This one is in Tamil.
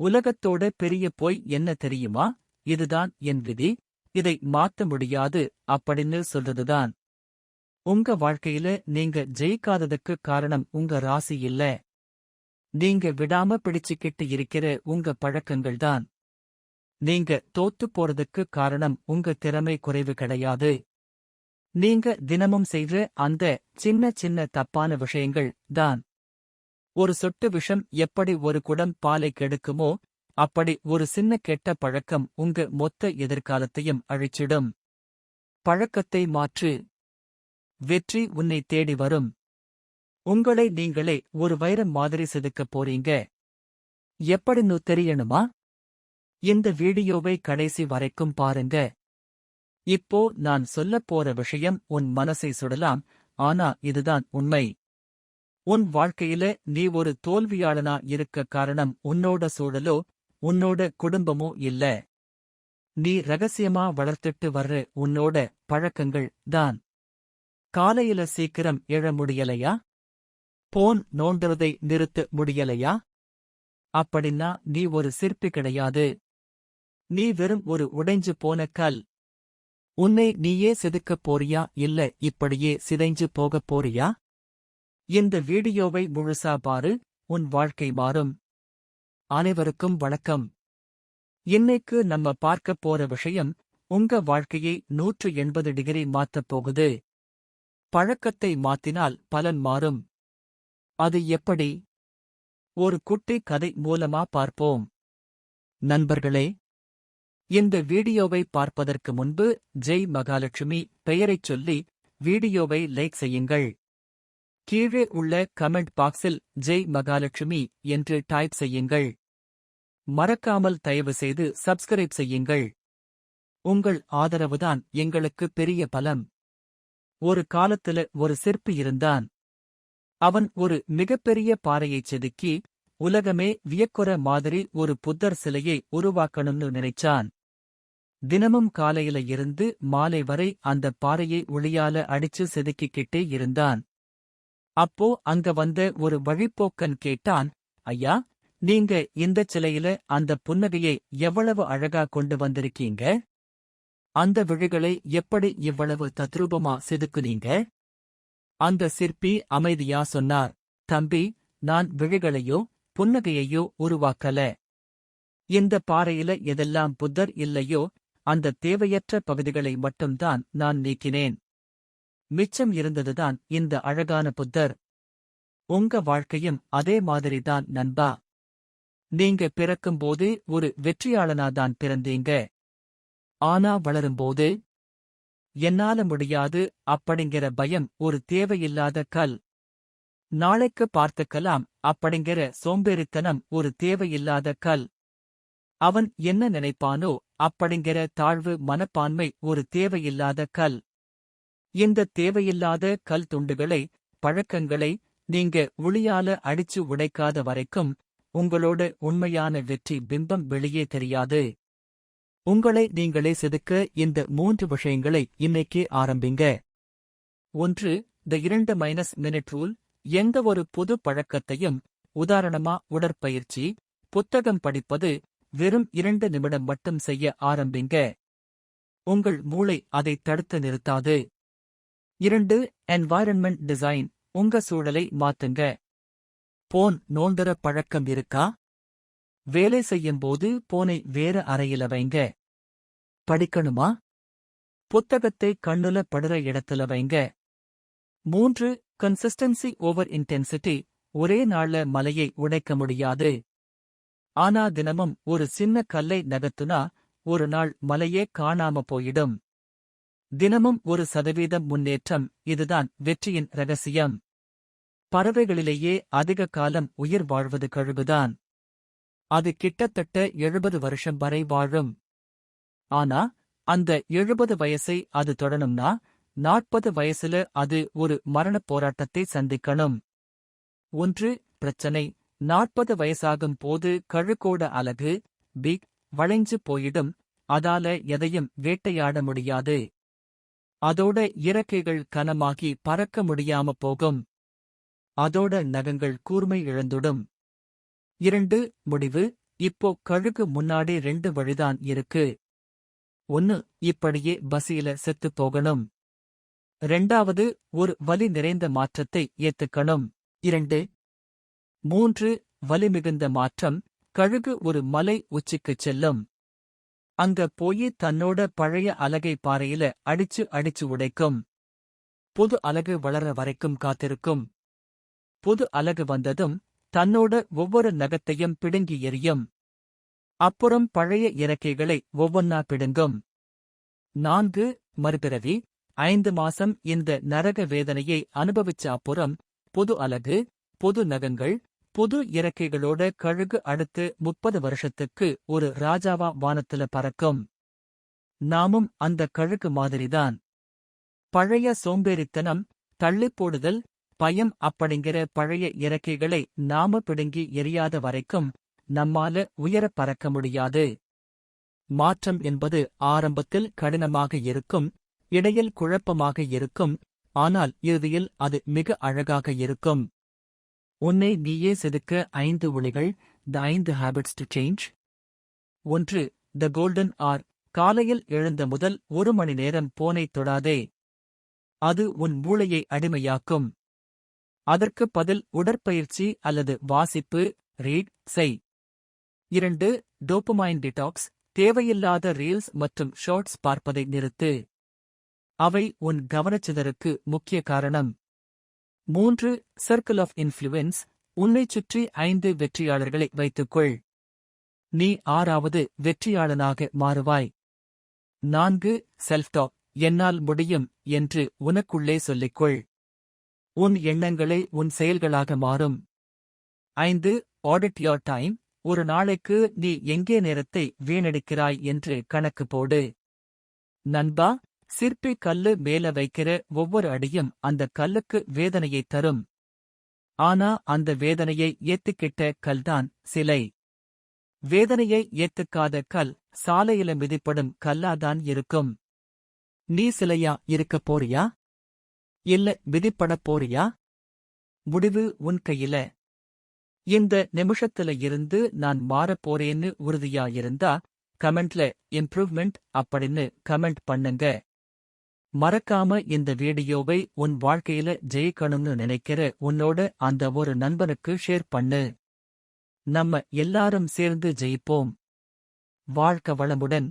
உலகத்தோட பெரிய பொய் என்ன தெரியுமா? இதுதான் என் விதி. இதை மாத்த முடியாது அப்படின்னு சொல்றதுதான். உங்க வாழ்க்கையில நீங்க ஜெயிக்காததுக்கு காரணம் உங்க ராசி இல்ல. நீங்க விடாம பிடிச்சுக்கிட்டு இருக்கிற உங்க பழக்கங்கள் தான். நீங்க தோத்து போறதுக்கு காரணம் உங்க திறமை குறைவு கிடையாது. நீங்க தினமும் செய்ற அந்த சின்ன சின்ன தப்பான விஷயங்கள் தான். ஒரு சொட்டு விஷம் எப்படி ஒரு குடம் பாலை கெடுக்குமோ அப்படி ஒரு சின்ன கெட்ட பழக்கம் உங்க மொத்த எதிர்காலத்தையும் அழிச்சிடும். பழக்கத்தை மாற்று. வெற்றி உன்னை தேடி வரும். உங்களை நீங்களே ஒரு வைரம் மாதிரி செதுக்கப் போறீங்க. எப்படின்னு தெரியணுமா? இந்த வீடியோவை கடைசி வரைக்கும் பாருங்க. இப்போ நான் சொல்லப் போற விஷயம் உன் மனசை சுடலாம் ஆனா இதுதான் உண்மை. உன் வாழ்க்கையில நீ ஒரு தோல்வியாளனா இருக்க காரணம் உன்னோட சூழலோ உன்னோட குடும்பமோ இல்ல. நீ ரகசியமா வளர்த்துட்டு வர்ற உன்னோட பழக்கங்கள் தான். காலையில சீக்கிரம் எழ முடியலையா? போன் நோண்டுறதை நிறுத்த முடியலையா? அப்படின்னா நீ ஒரு சிற்பி கிடையாது. நீ வெறும் ஒரு உடைஞ்சு போன கல். உன்னை நீயே செதுக்கப் போறியா இல்ல இப்படியே சிதைஞ்சு போகப் போறியா? இந்த வீடியோவை முழுசா பாரு உன் வாழ்க்கை மாறும். அனைவருக்கும் வணக்கம். இன்னைக்கு நம்ம பார்க்கப் போற விஷயம் உங்க வாழ்க்கையை நூற்று எண்பது டிகிரி மாத்தப் போகுது. பழக்கத்தை மாத்தினால் பலன் மாறும். அது எப்படி? ஒரு குட்டி கதை மூலமா பார்ப்போம். நண்பர்களே இந்த வீடியோவை பார்ப்பதற்கு முன்பு ஜெய் மகாலட்சுமி பெயரைச் சொல்லி வீடியோவை லைக் செய்யுங்கள். கீழே உள்ள கமெண்ட் பாக்ஸில் ஜெய் மகாலட்சுமி என்று டைப் செய்யுங்கள். மறக்காமல் தயவு செய்து சப்ஸ்கிரைப் செய்யுங்கள். உங்கள் ஆதரவுதான் எங்களுக்கு பெரிய பலம். ஒரு காலத்துல ஒரு சிற்பி இருந்தான். அவன் ஒரு மிகப்பெரிய பாறையைச் செதுக்கி உலகமே வியக்குற மாதிரி ஒரு புத்தர் சிலையை உருவாக்கணும்னு நினைச்சான். தினமும் காலையில இருந்து மாலை வரை அந்த பாறையை ஒளியால அடிச்சு செதுக்கிக்கிட்டே இருந்தான். அப்போ அங்க வந்த ஒரு வழிப்போக்கன் கேட்டான் ஐயா நீங்க இந்தச் சிலையில அந்த புன்னகையை எவ்வளவு அழகா கொண்டு வந்திருக்கீங்க? அந்த விழிகளை எப்படி இவ்வளவு தத்ரூபமா செதுக்குனீங்க? அந்த சிற்பி அமைதியா சொன்னார் தம்பி நான் விழிகளையோ புன்னகையையோ உருவாக்கல. இந்த பாறையில எதெல்லாம் புத்தர் இல்லையோ அந்த தேவையற்ற பகுதிகளை மட்டும்தான் நான் நீக்கினேன். மிச்சம் இருந்ததுதான் இந்த அழகான புத்தர். உங்க வாழ்க்கையும் அதே மாதிரிதான் நண்பா. நீங்க பிறக்கும்போது ஒரு வெற்றியாளனாதான் பிறந்தீங்க. ஆனா வளரும்போது என்னால முடியாது அப்படிங்கிற பயம் ஒரு தேவையில்லாத கல். நாளைக்கு பார்த்துக்கலாம் அப்படிங்கிற சோம்பேறித்தனம் ஒரு தேவையில்லாத கல். அவன் என்ன நினைப்பானோ அப்படிங்கிற தாழ்வு மனப்பான்மை ஒரு தேவையில்லாத கல். இந்த தேவையில்லாத கல் துண்டுகளை பழக்கங்களை நீங்க ஒளியால அடிச்சு உடைக்காத வரைக்கும் உங்களோட உண்மையான வெற்றி பிம்பம் வெளியே தெரியாது. உங்களை நீங்களே செதுக்க இந்த மூன்று விஷயங்களை இன்னைக்கு ஆரம்பிங்க. ஒன்று த இரண்டு மைனஸ் மினிட் ரூல் எந்த ஒரு புது பழக்கத்தையும் உதாரணமா உடற்பயிற்சி புத்தகம் படிப்பது வெறும் இரண்டு நிமிடம் மட்டும் செய்ய ஆரம்பிங்க. உங்கள் மூளை அதை தடுத்து நிறுத்தாது. இரண்டு என்வாயரன்மெண்ட் டிசைன் உங்க சூழலை மாத்துங்க. போன் நோண்டுற பழக்கம் இருக்கா? வேலை செய்யும் போது போனை வேற அறையில வைங்க. படிக்கணுமா? புத்தகத்தை கண்ணுல படுற இடத்துல வைங்க. மூன்று கன்சிஸ்டன்சி ஓவர் இன்டென்சிட்டி ஒரே நாள்ல மலையை உடைக்க முடியாது. ஆனா தினமும் ஒரு சின்ன கல்லை நகர்த்துனா ஒரு நாள் மலையே காணாம போயிடும். தினமும் ஒரு சதவீதம் முன்னேற்றம் இதுதான் வெற்றியின் ரகசியம். பறவைகளிலேயே அதிக காலம் உயிர் வாழ்வது கழுகுதான் அது கிட்டத்தட்ட எழுபது வருஷம் வரை வாழும். ஆனா அந்த எழுபது வயசை அது தொடணும்னா நாற்பது வயசுல அது ஒரு மரணப் போராட்டத்தை சந்திக்கணும். ஒன்று பிரச்சனை. நாற்பது வயசாகும் போது கழுக்கோட அலகு பிக் வளைஞ்சு போயிடும். அதால எதையும் வேட்டையாட முடியாது. அதோட இறக்கைகள் கனமாகி பறக்க முடியாம போகும். அதோட நகங்கள் கூர்மை இழந்துடும். இரண்டு முடிவு. இப்போ கழுகு முன்னாடி ரெண்டு வழிதான் இருக்கு. ஒன்னு இப்படியே பசியில செத்துப் போகணும். ரெண்டாவது ஒரு வலி நிறைந்த மாற்றத்தை ஏத்துக்கணும். இரண்டு மூன்று வலி மிகுந்த மாற்றம் கழுகு ஒரு மலை உச்சிக்குச் செல்லும். அங்க போயி தன்னோட பழைய அலகை பாறையில அடிச்சு அடிச்சு உடைக்கும். புது அலகு வளர வரைக்கும் காத்திருக்கும். புது அலகு வந்ததும் தன்னோட ஒவ்வொரு நகத்தையும் பிடுங்கி எறியும். அப்புறம் பழைய இறக்கைகளை ஒவ்வொன்னா பிடுங்கும். நான்கு மறுபிறவி ஐந்து மாசம் இந்த நரக வேதனையை அனுபவிச்ச அப்புறம் புது அலகு புது நகங்கள் புது இறக்கைகளோட கழுகு அடுத்து முப்பது வருஷத்துக்கு ஒரு ராஜாவா வானத்துல பறக்கும். நாமும் அந்த கழுகு மாதிரிதான். பழைய சோம்பேறித்தனம் தள்ளிப் போடுதல் பயம் அப்படிங்கிற பழைய இறக்கைகளை நாம பிடுங்கி எரியாத வரைக்கும் நம்மால உயரப் பறக்க முடியாது. மாற்றம் என்பது ஆரம்பத்தில் கடினமாக இருக்கும் இடையில் குழப்பமாக இருக்கும் ஆனால் இறுதியில் அது மிக அழகாக இருக்கும். உன்னை நீயே செதுக்க ஐந்து ஒளிகள் த ஐந்து ஹேபிட்ஸ் டு சேஞ்ச் ஒன்று த கோல்டன் ஆர் காலையில் எழுந்த முதல் ஒரு மணி நேரம் போனை தொடாதே. அது உன் மூளையை அடிமையாக்கும். அதற்கு பதில் உடற்பயிற்சி அல்லது வாசிப்பு ரீட் செய். இரண்டு டோப்புமைன் டிடாக்ஸ் தேவையில்லாத ரீல்ஸ் மற்றும் ஷார்ட்ஸ் பார்ப்பதை நிறுத்து. அவை உன் கவனச்சிதறுக்கு முக்கிய காரணம். மூன்று சர்க்கிள் ஆஃப் இன்ஃப்ளூயன்ஸ் உன்னைச் சுற்றி ஐந்து வெற்றியாளர்களை வைத்துக்கொள். நீ ஆறாவது வெற்றியாளனாக மாறுவாய். நான்கு செல்ஃப் டாக் என்னால் முடியும் என்று உனக்குள்ளே சொல்லிக்கொள். உன் எண்ணங்களே உன் செயல்களாக மாறும். ஐந்து ஆடிட் யோர் டைம் ஒரு நாளைக்கு நீ எங்கே நேரத்தை வீணடிக்கிறாய் என்று கணக்கு போடு. நண்பா சிற்பி கல்லு மேல வைக்கிற ஒவ்வொரு அடியும் அந்த கல்லுக்கு வேதனையைத் தரும். ஆனா அந்த வேதனையை ஏத்துக்கிட்ட கல்தான் சிலை. வேதனையை ஏத்துக்காத கல் சாலையில மிதிப்படும் கல்லாதான் இருக்கும். நீ சிலையா இருக்கப் போறியா? இல்ல மிதிப்படப் போறியா? முடிவு உன் கையில. இந்த நிமிஷத்துல இருந்து நான் மாறப் போறேன்னு உறுதியா இருந்தா கமெண்ட்ல இம்ப்ரூவ்மெண்ட் அப்படின்னு கமெண்ட் பண்ணுங்க. மறக்காம இந்த வீடியோவை உன் வாழ்க்கையில ஜெயிக்கணும்னு நினைக்கிற உன்னோட அந்த ஒரு நண்பனுக்கு ஷேர் பண்ணு. நம்ம எல்லாரும் சேர்ந்து ஜெயிப்போம். வாழ்க்க வளமுடன்.